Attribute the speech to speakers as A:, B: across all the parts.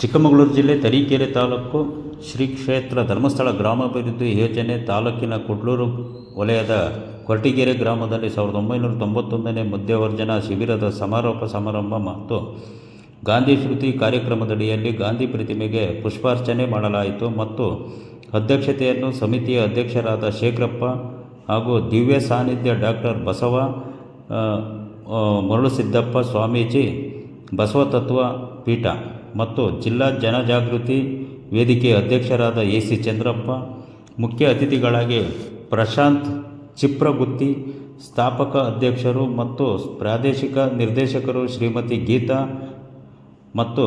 A: ಚಿಕ್ಕಮಗಳೂರು ಜಿಲ್ಲೆ ತರೀಕೆರೆ ತಾಲೂಕು ಶ್ರೀ ಕ್ಷೇತ್ರ ಧರ್ಮಸ್ಥಳ ಗ್ರಾಮಾಭಿವೃದ್ಧಿ ಯೋಜನೆ ತಾಲೂಕಿನ ಕುಡ್ಲೂರು ವಲಯದ ಕೊರಟಿಗೆರೆ ಗ್ರಾಮದಲ್ಲಿ ಸಾವಿರದ ಒಂಬೈನೂರ ತೊಂಬತ್ತೊಂದನೇ ಮಧ್ಯವರ್ಜನ ಶಿಬಿರದ ಸಮಾರೋಪ ಸಮಾರಂಭ ಮತ್ತು ಗಾಂಧಿ ಶ್ರುತಿ ಕಾರ್ಯಕ್ರಮದಡಿಯಲ್ಲಿ ಗಾಂಧಿ ಪ್ರತಿಮೆಗೆ ಪುಷ್ಪಾರ್ಚನೆ ಮಾಡಲಾಯಿತು ಮತ್ತು ಅಧ್ಯಕ್ಷತೆಯನ್ನು ಸಮಿತಿಯ ಅಧ್ಯಕ್ಷರಾದ ಶೇಖರಪ್ಪ ಹಾಗೂ ದಿವ್ಯ ಸಾನ್ನಿಧ್ಯ ಡಾಕ್ಟರ್ ಬಸವ ಮರುಳಸಿದ್ದಪ್ಪ ಸ್ವಾಮೀಜಿ ಸ್ವಾಮೀಜಿ ಬಸವತತ್ವ ಪೀಠ. ಮತ್ತು ಜಿಲ್ಲಾ ಜನಜಾಗೃತಿ ವೇದಿಕೆ ಅಧ್ಯಕ್ಷರಾದ ಎ ಸಿ ಚಂದ್ರಪ್ಪ, ಮುಖ್ಯ ಅತಿಥಿಗಳಾಗಿ ಪ್ರಶಾಂತ್ ಚಿಪ್ರಗುತ್ತಿ, ಸ್ಥಾಪಕ ಅಧ್ಯಕ್ಷರು ಮತ್ತು ಪ್ರಾದೇಶಿಕ ನಿರ್ದೇಶಕರು ಶ್ರೀಮತಿ ಗೀತಾ ಮತ್ತು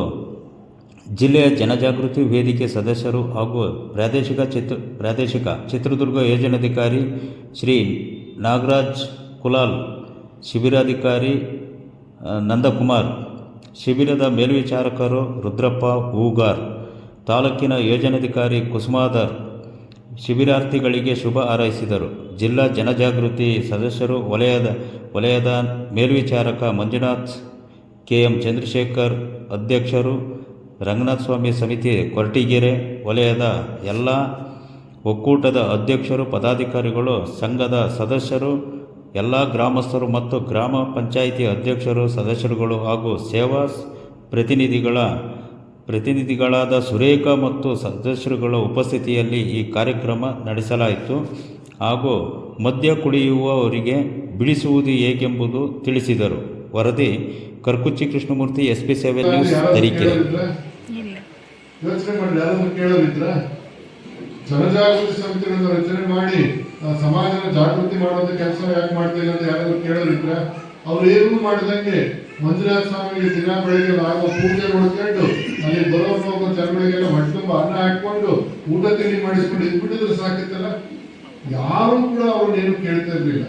A: ಜಿಲ್ಲೆಯ ಜನಜಾಗೃತಿ ವೇದಿಕೆ ಸದಸ್ಯರು ಹಾಗೂ ಪ್ರಾದೇಶಿಕ ಚಿತ್ರ, ಪ್ರಾದೇಶಿಕ ಚಿತ್ರದುರ್ಗ ಯೋಜನಾಧಿಕಾರಿ ಶ್ರೀ ನಾಗರಾಜ್ ಕುಲಾಲ್, ಶಿಬಿರಾಧಿಕಾರಿ ನಂದಕುಮಾರ್ ಶಿಬಿರದ ಮೇಲ್ವಿಚಾರಕರು ರುದ್ರಪ್ಪ, ಹೂಗಾರ್, ತಾಲೂಕಿನ ಯೋಜನಾಧಿಕಾರಿ ಕುಸುಮಾಧರ್, ಶಿಬಿರಾರ್ಥಿಗಳಿಗೆ ಶುಭ ಹಾರೈಸಿದರು. ಜಿಲ್ಲಾ ಜನಜಾಗೃತಿ ಸದಸ್ಯರು ವಲಯದ ವಲಯದ ಮೇಲ್ವಿಚಾರಕ ಮಂಜುನಾಥ್ ಕೆ ಎಂ ಚಂದ್ರಶೇಖರ್, ಅಧ್ಯಕ್ಷರು ರಂಗನಾಥ ಸ್ವಾಮಿ ಸಮಿತಿ ಕೊರಟಿಗೆರೆ, ವಲಯದ ಎಲ್ಲ ಒಕ್ಕೂಟದ ಅಧ್ಯಕ್ಷರು, ಪದಾಧಿಕಾರಿಗಳು, ಸಂಘದ ಸದಸ್ಯರು ಎಲ್ಲ ಗ್ರಾಮಸ್ಥರು ಮತ್ತು ಗ್ರಾಮ ಪಂಚಾಯಿತಿ ಅಧ್ಯಕ್ಷರು, ಸದಸ್ಯರುಗಳು ಹಾಗೂ ಸೇವಾ ಪ್ರತಿನಿಧಿಗಳ, ಪ್ರತಿನಿಧಿಗಳಾದ ಸುರೇಖ ಮತ್ತು ಸದಸ್ಯರುಗಳ ಉಪಸ್ಥಿತಿಯಲ್ಲಿ ಈ ಕಾರ್ಯಕ್ರಮ ನಡೆಸಲಾಯಿತು ಹಾಗೂ ಮದ್ಯ ಕುಡಿಯುವವರಿಗೆ ಬಿಡಿಸುವುದು ಹೇಗೆಂಬುದು ತಿಳಿಸಿದರು. ವರದಿ ಕರ್ಕುಚ್ಚಿ ಕೃಷ್ಣಮೂರ್ತಿ ಎಸ್ ಪಿ ಸೇವೆ ನ್ಯೂಸ್, ತರೀಕೆರೆ
B: ಯೋಚನೆ ಮಾಡಿ ಯಾರಾದ್ರೂ ಕೇಳೋರಿದ್ರ ಜನಜಾಗೃತಿ ಸಮಿತಿಗಳನ್ನ ರಚನೆ ಮಾಡಿ ಸಮಾಜನ ಜಾಗೃತಿ ಮಾಡುವಂತ ಕೆಲಸ ಯಾಕೆ ಮಾಡ್ತಾ ಅಂತ ಯಾರಾದರೂ ಕೇಳೋದಿದ್ರೆ ಅವ್ರು ಏನು ಮಾಡಿದಂಗೆ ಮಂಜುನಾಥ ಸ್ವಾಮಿಗೆ ದಿನ ಬೆಳಿಗ್ಗೆ ಆಗೋ ಪೂಜೆ ಮಾಡಿಕೊಂಡು ಅಲ್ಲಿ ಬರೋ ಹೋಗೋ ಜನಗಳಿಗೆಲ್ಲ ಹೊಟ್ಟೆ ತುಂಬ ಅನ್ನ ಹಾಕೊಂಡು ಊಟ ತಿಂಡಿ ಮಾಡಿಸ್ಕೊಂಡು ಇದ್ಬಿಟ್ಟಿದ್ರೆ ಸಾಕಿತ್ತಲ್ಲ? ಯಾರು ಕೂಡ ಅವ್ರನ್ನೇನು ಕೇಳ್ತಾ ಇರಲಿಲ್ಲ.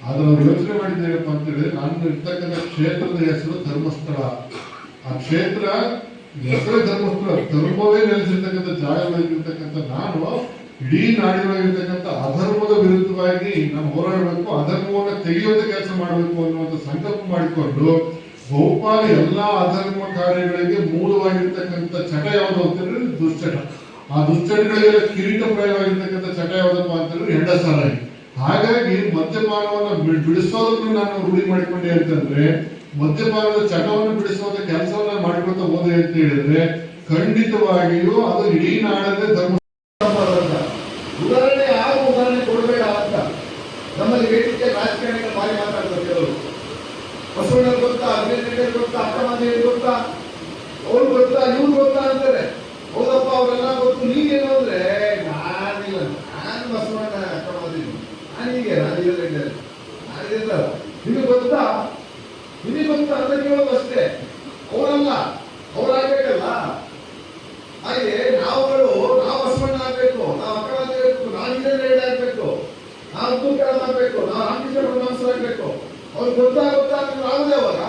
B: ಆದ್ರೆ ಅವ್ರು ಯೋಚನೆ ಮಾಡಿದ್ದೇನಪ್ಪ ಅಂತ ಹೇಳಿದ್ರೆ, ನಾನು ಇರ್ತಕ್ಕಂಥ ಕ್ಷೇತ್ರದ ಹೆಸರು ಧರ್ಮಸ್ಥಳ. ಆ ಕ್ಷೇತ್ರ ಹೆಸರೇ ಧರ್ಮಸ್ಥಳ ಧರ್ಮವೇ ನೆಲೆಸಿರ್ತಕ್ಕಂಥ ಜಾಗದಲ್ಲಿರ್ತಕ್ಕಂಥ ನಾನು ಇಡೀ ನಾಡಿನೊಳಗಿರ್ತಕ್ಕಂಥ ಅಧರ್ಮದ ವಿರುದ್ಧವಾಗಿ ನಾನು ಹೋರಾಡಬೇಕು, ಅಧರ್ಮವನ್ನು ತೆಗೆಯುವಂತ ಕೆಲಸ ಮಾಡಬೇಕು ಅನ್ನುವಂಥ ಸಂಕಲ್ಪ ಮಾಡಿಕೊಂಡು ಬಹುಪಾಲು ಎಲ್ಲಾ ಅಧರ್ಮ ಕಾರ್ಯಗಳಿಗೆ ಮೂಲವಾಗಿರ್ತಕ್ಕಂಥ ಚಟ ಯಾವುದು ಅಂತ ಹೇಳಿದ್ರೆ ದುಶ್ಚಟ. ಆ ದುಶ್ಚಟಗಳಿಗೆ ಕಿರೀಟಪ್ರಾಯವಾಗಿರ್ತಕ್ಕಂಥ ಚಟ ಯಾವುದಪ್ಪ ಅಂತ ಹೇಳಿದ್ರೆ ಹೆಂಡ ಸಾರಾಯಿ ಹಾಗಾಗಿ ಮದ್ಯಪಾನವನ್ನು ಬಿಡಿಸೋದನ್ನು ನಾನು ರೂಢಿ ಮಾಡಿಕೊಂಡೆ ಅಂತಂದ್ರೆ ಮದ್ಯಪಾನದ ಚಟವನ್ನು ಬಿಡಿಸುವಂತ ಕೆಲಸವನ್ನ ಮಾಡಿಕೊಳ್ತಾ ಹೋದೆ ಅಂತ ಹೇಳಿದ್ರೆ ಖಂಡಿತವಾಗಿಯೂ ಅದು ಇಡೀ ನಾಡದೇ ಧರ್ಮ
C: ಉದಾಹರಣೆ ಯಾವ ಉದಾಹರಣೆ ಕೊಡಬೇಡ ಅಂತ ನಮ್ಮಲ್ಲಿ ವೇದಿಕೆ ರಾಜಕಾರಣಿಗಳು ಬಾರಿ ಮಾತಾಡ್ತಾರೆ ಕೆಲವರು. ಬಸವಣ್ಣ ಗೊತ್ತಾ ಅಭಿನಂದನೆ ಗೊತ್ತಾ ಅಕ್ಕಮಂದಿಗೆ ಗೊತ್ತಾ, ಅವ್ರು ಗೊತ್ತಾ, ಇವ್ರು ಗೊತ್ತಾ ಅಂತಾರೆ. ಹೌದಪ್ಪ, ಅವರೆಲ್ಲ ಗೊತ್ತು. ನೀವೇನು ಅಂದ್ರೆ, ನಾನಿಲ್ಲ, ನಾನು ಬಸವಣ್ಣ ಅಕ್ಕಮಂದಿನಿ ನಾನೀಗೆ ನಾನಿಲ್ಲ ನಾನಿಲ್ಲ ನಿಮಗೆ ಗೊತ್ತಾ? ನಿಮಗೆ ಬಂದು ಅಂತ ಕೇಳೋದು ಅಷ್ಟೇ. ಅವರಲ್ಲ ಅವರಾಗಬೇಕಲ್ಲ ಹಾಗೆ ನಾವುಗಳು, ನಾವು ಬಸವಣ್ಣ ಆಗ್ಬೇಕು, ನಾವು ಅಕ್ಕಳ ಆಗ್ಬೇಕು ನಾವು ಇಂಜಿನಿಯರ್ ಆಗ್ಬೇಕು, ನಾವು ಅಬ್ದುಲ್ ಕಲಾಂ ಆಗ್ಬೇಕು, ನಾವು ರಾಮಕೃಷ್ಣ ಪರಮಹಂಸರು ಆಗ್ಬೇಕು. ಅವ್ರು ಗೊತ್ತಾ ಗೊತ್ತಾ ನಾವುದೇ ಅವಾಗ.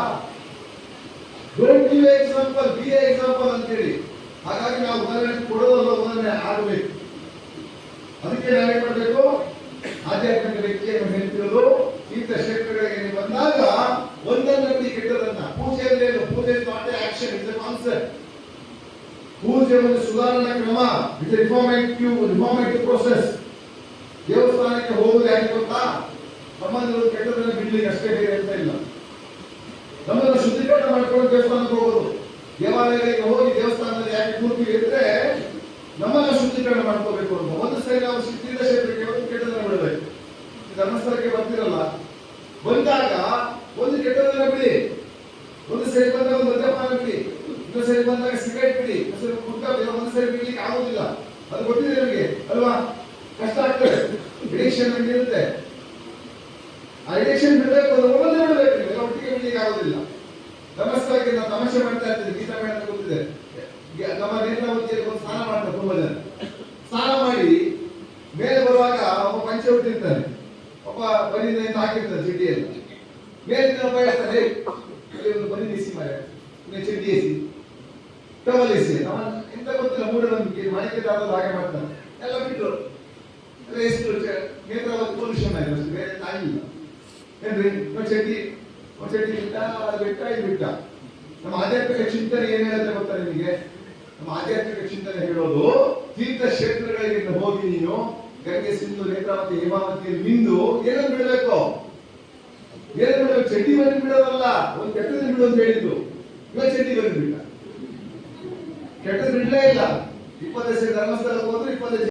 C: Don't give example B example ಅಂತೇಳಿ. ಹಾಗಾಗಿ ನಾವು ಉದಾಹರಣೆ ಕೊಡೋದಲ್ಲ ಉದಾಹರಣೆ ಆಗಬೇಕು ಅದಕ್ಕೆ ನಾವೇನ್ ಮಾಡಬೇಕು ಆಧ್ಯಾತ್ಮಿಕ ವ್ಯಕ್ತಿಯನ್ನು ಹೇಳ್ತಿರೋದು ಇಂಥ ಕ್ಷೇತ್ರಗಳಿಗೆ ನೀವು ಬಂದಾಗ ಒಂದನ್ನೊಂದು ಕೆಟ್ಟದನ್ನ ಪೂಜೆ ಅಂದ್ರೆ is ಆಕ್ಷನ್ ಇಸ್ ಕಾನ್ಸೆಪ್ಟ್ ಪೂಜೆ ಒಂದು ಸುಧಾರಣಾ ಕ್ರಮ ಇಟ್ಸ್ ರಿಫಾರ್ಮೇಟಿವ್ ರಿಫಾರ್ಮೇಟಿವ್ ಪ್ರೋಸೆಸ್ ದೇವಸ್ಥಾನಕ್ಕೆ ಹೋಗುದು ಯಾಕೆ ಗೊತ್ತಾ? ಸಂಬಂಧಗಳು ಕೆಟ್ಟದನ್ನು ಬಿಡ್ಲಿಕ್ಕೆ ಅಷ್ಟೇ ಬೇರೆ ಅಂತ ಇಲ್ಲ. ನಮ್ಮನ್ನು ಶುದ್ಧೀಕರಣ ಮಾಡ್ಕೊಂಡು ದೇವಸ್ಥಾನಕ್ಕೆ ಹೋಗೋದು. ದೇವಾಲಯಗಳಿಗೆ ಹೋಗಿ ದೇವಸ್ಥಾನದಲ್ಲಿ ಯಾಕೆ ಕೂರ್ತೀವಿ ಅಂದ್ರೆ ನಮ್ಮನ್ನು ಶುದ್ಧೀಕರಣ ಮಾಡ್ಕೋಬೇಕು ಅಂತ. ಒಂದು ಸರಿ ನಾವು ತೀರ್ಥ ಕ್ಷೇತ್ರಕ್ಕೆ ಒಂದು ಕೆಟ್ಟದನ್ನು ಬಿಡಬೇಕು. ಧರ್ಮಸ್ಥಳಕ್ಕೆ ಬರ್ತಿರಲ್ಲ. ಬಂದಾಗ ಒಂದು ಕೆಟ್ಟದನ್ನು ಬಿಡಿ. ಒಂದು ಸರಿ ಬಂದಾಗ ಮದ್ಯಪಾನ ಬಿಡಿ ಇನ್ನೊಂದು ಸರಿ ಬಂದಾಗ ಸಿಗರೇಟ್ ಬಿಡಿ, ಒಂದು ಸರಿ ಬಿಡ್ಲಿಕ್ಕೆ ಆಗುದಿಲ್ಲ. ಅದು ಗೊತ್ತಿದೆ ನಿಮಗೆ, ಅಲ್ವಾ? ಕಷ್ಟ ಆಗ್ತದೆ. ಎಡಿಕ್ಷನ್ ಇರುತ್ತೆ. ಆ ಎಡಿಕ್ಷನ್ ಬಿಡಬೇಕು ಅದು ಒಂದೇ ಬಿಡಬೇಕು ನೀವು ಒಟ್ಟಿಗೆ ಬಿಡ್ಲಿಕ್ಕೆ ಆಗುದಿಲ್ಲ. ತಮಸ್ಸಾಗಿ ನಾವು ತಮಾಷೆ ಮಾಡ್ತಾ ಇರ್ತೀವಿ, ಗೀತಾ ಮೇಡಮ್ ಗೊತ್ತಿದೆ ನಮ್ಮ ನೇತ್ರಾವತಿಯಲ್ಲಿ ಒಂದು ಸ್ನಾನ ಮಾಡ್ತಾರೆ ತುಂಬಾ ಜನ. ಸ್ನಾನ ಮಾಡಿ, ಮೇಲೆ ಬರುವಾಗ ಒಬ್ಬ ಪಂಚೆ ಹುಟ್ಟಿರ್ತಾನೆ ಒಬ್ಬ ಬನಿಯಿಂದ ಹಾಕಿರ್ತಾನೆ ಸಿಟಿಯಲ್ಲಿ ಮೇಲಿನ ಒಬ್ಬ ಹೇಳ್ತಾನೆ "ಏಯ್, ಇಲ್ಲಿ ಒಂದು ಎಂತ ಗೊತ್ತಿಲ್ಲ ಮಾಣಿಕ್ಯದಾರರು ಹಾಗೆ ಮಾಡ್ತಾರೆ ಎಲ್ಲ ಎಲ್ಲ ಎಷ್ಟು ನೇತ್ರಾವತಿ ಪೊಲ್ಯೂಷನ್ ಬಿಟ್ಟ ಇದು ಬಿಟ್ಟ? ನಮ್ಮ ಆಧ್ಯಾತ್ಮಿಕ ಚಿಂತನೆ ಏನ್ ಹೇಳುತ್ತೆ ಗೊತ್ತಾ ನಿಮಗೆ? ನಮ್ಮ ಆಧ್ಯಾತ್ಮಿಕ ಚಿಂತನೆ ಹೇಳೋದು ತೀರ್ಥ ಕ್ಷೇತ್ರಗಳಿಗೆ ಹೋಗಿ ನೀನು ಗಂಗೆ, ಸಿಂಧು, ನೇತ್ರಾವತಿ, ಹೇಮಾವತಿಯಲ್ಲಿ ನಿಂದು ಏನನ್ನು ಬಿಡಬೇಕು? ಬಿಡಬೇಕು ಚಡ್ಡಿ ಬನ್ನಿ ಬಿಡೋದಲ್ಲ ಒಂದು ಕೆಟ್ಟದ್ದು ಬಿಡು ಅಂತ ಹೇಳಿದ್ದು. ಇವಾಗ ಚಡ್ಡಿ ಬನ್ನಿ ಬಿಟ್ಟ ಕೆಟ್ಟದ್ದು ಬಿಡ್ಲೇ ಇಲ್ಲ. ಇಪ್ಪತ್ತೈದು ಧರ್ಮಸ್ಥಳಕ್ಕೆ ಹೋದ್ರೆ ಇಪ್ಪತ್ತೈದು